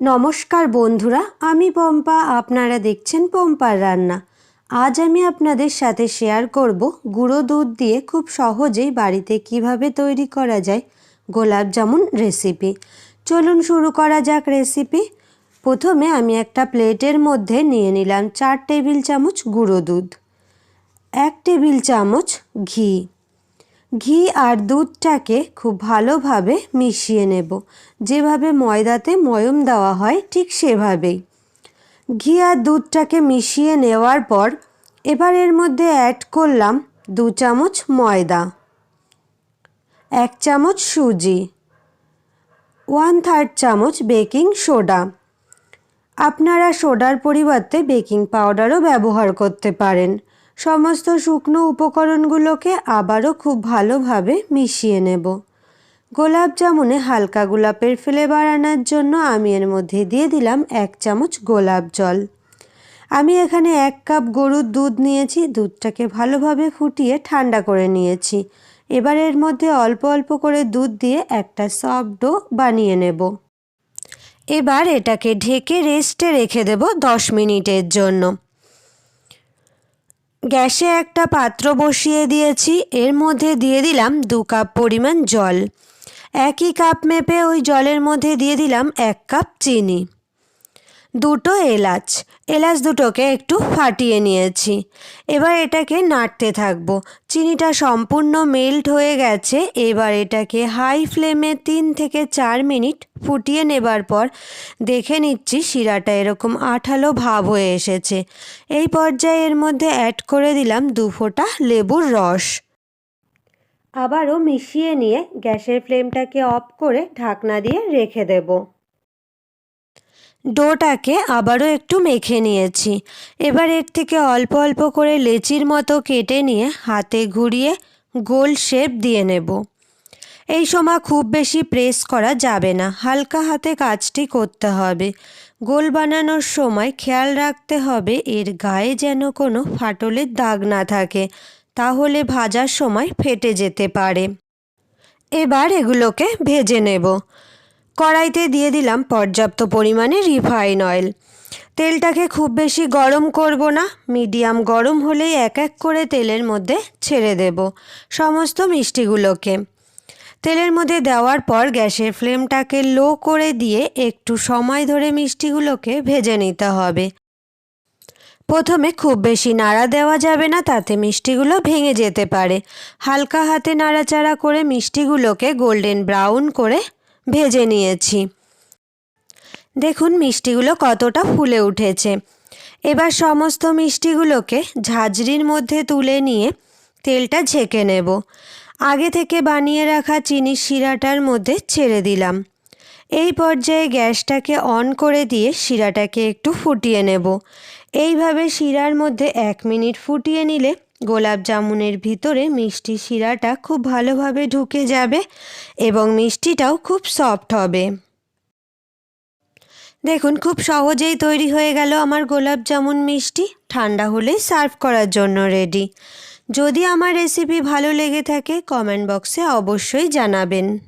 নমস্কার বন্ধুরা, আমি পম্পা। আপনারা দেখছেন পম্পার রান্না। আজ আমি আপনাদের সাথে শেয়ার করব গুঁড়ো দুধ দিয়ে খুব সহজেই বাড়িতে কীভাবে তৈরি করা যায় গোলাপ জামুন রেসিপি চলুন শুরু করা যাক রেসিপি প্রথমে আমি একটা প্লেটের মধ্যে নিয়ে নিলাম চার টেবিল চামচ গুঁড়ো দুধ, এক টেবিল চামচ ঘি। ঘি আর দুধটাকে খুব ভালোভাবে মিশিয়ে নেব। যেভাবে ময়দাতে ময়ম দেওয়া হয়, ঠিক সেভাবেই। ঘি আর দুধটাকে মিশিয়ে নেওয়ার পর এবার এর মধ্যে অ্যাড করলাম দু চামচ ময়দা, এক চামচ সুজি ওয়ান থার্ড চামচ বেকিং সোডা আপনারা সোডার পরিবর্তে বেকিং পাউডারও ব্যবহার করতে পারেন। সমস্ত শুকনো উপকরণগুলোকে আবারও খুব ভালোভাবে মিশিয়ে নেব। গোলাপ জামুনে হালকা গোলাপের ফ্লেভার আনার জন্য আমি এর মধ্যে দিয়ে দিলাম এক চামচ গোলাপ জল। আমি এখানে এক কাপ গরুর দুধ নিয়েছি, দুধটাকে ভালোভাবে ফুটিয়ে ঠান্ডা করে নিয়েছি। এবার এর মধ্যে অল্প অল্প করে দুধ দিয়ে একটা সফট ডো বানিয়ে নেব। এবার এটাকে ঢেকে রেস্টে রেখে দেব দশ মিনিটের জন্য। গ্যাসে একটা পাত্র বসিয়ে দিয়েছি, এর মধ্যে দিয়ে দিলাম দু কাপ পরিমাণ জল। একই কাপ মেপে ওই জলের মধ্যে দিয়ে দিলাম এক কাপ চিনি। দুটো এলাচ। এলাচ দুটোকে একটু ফাটিয়ে নিয়েছি। এবার এটাকে নাড়তে থাকব। চিনিটা সম্পূর্ণ মেল্ট হয়ে গেছে। এবার এটাকে হাই ফ্লেমে তিন থেকে চার মিনিট ফুটিয়ে নেবার পর দেখে নিচ্ছি শিরাটা এরকম আঠালো ভাব হয়ে এসেছে। এই পর্যায়ে এর মধ্যে অ্যাড করে দিলাম দু ফোঁটা লেবুর রস। আবারও মিশিয়ে নিয়ে গ্যাসের ফ্লেমটাকে অফ করে ঢাকনা দিয়ে রেখে দেবো। ডোটাকে আবারও একটু মেখে নিয়েছি। এবার এর থেকে অল্প অল্প করে লেচির মতো কেটে নিয়ে হাতে ঘুরিয়ে গোল শেপ দিয়ে নেব। এই সময় খুব বেশি প্রেস করা যাবে না, হালকা হাতে কাজটি করতে হবে। গোল বানানোর সময় খেয়াল রাখতে হবে এর গায়ে যেন কোনো ফাটলের দাগ না থাকে, তাহলে ভাজার সময় ফেটে যেতে পারে। এবার এগুলোকে ভেজে নেব। কড়াইতে দিয়ে দিলাম পর্যাপ্ত পরিমাণে রিফাইন অয়েল। তেলটাকে খুব বেশি গরম করব না, মিডিয়াম গরম হলেই এক এক করে তেলের মধ্যে ছেড়ে দেব সমস্ত মিষ্টিগুলোকে। তেলের মধ্যে দেওয়ার পর গ্যাসের ফ্লেমটাকে লো করে দিয়ে একটু সময় ধরে মিষ্টিগুলোকে ভেজে নিতে হবে। প্রথমে খুব বেশি নাড়া দেওয়া যাবে না, তাতে মিষ্টিগুলো ভেঙে যেতে পারে। হালকা হাতে নাড়াচাড়া করে মিষ্টিগুলোকে গোল্ডেন ব্রাউন করে ভেজে নিয়েছি। দেখুন মিষ্টিগুলো কতটা ফুলে উঠেছে। এবার সমস্ত মিষ্টিগুলোকে ঝাঁঝরির মধ্যে তুলে নিয়ে তেলটা ঝেঁকে নেব। আগে থেকে বানিয়ে রাখা চিনির শিরাটার মধ্যে ছেড়ে দিলাম। এই পর্যায়ে গ্যাসটাকে অন করে দিয়ে শিরাটাকে একটু ফুটিয়ে নেব। এইভাবে শিরার মধ্যে এক মিনিট ফুটিয়ে নিলে গোলাপ জামুনের ভিতরে মিষ্টি শিরাটা খুব ভালোভাবে ঢুকে যাবে এবং মিষ্টিটাও খুব সফট হবে। দেখুন, খুব সহজেই তৈরি হয়ে গেল আমার গোলাপ জামুন মিষ্টি। ঠান্ডা হলেই সার্ভ করার জন্য রেডি। যদি আমার রেসিপি ভালো লেগে থাকে, কমেন্ট বক্সে অবশ্যই জানাবেন।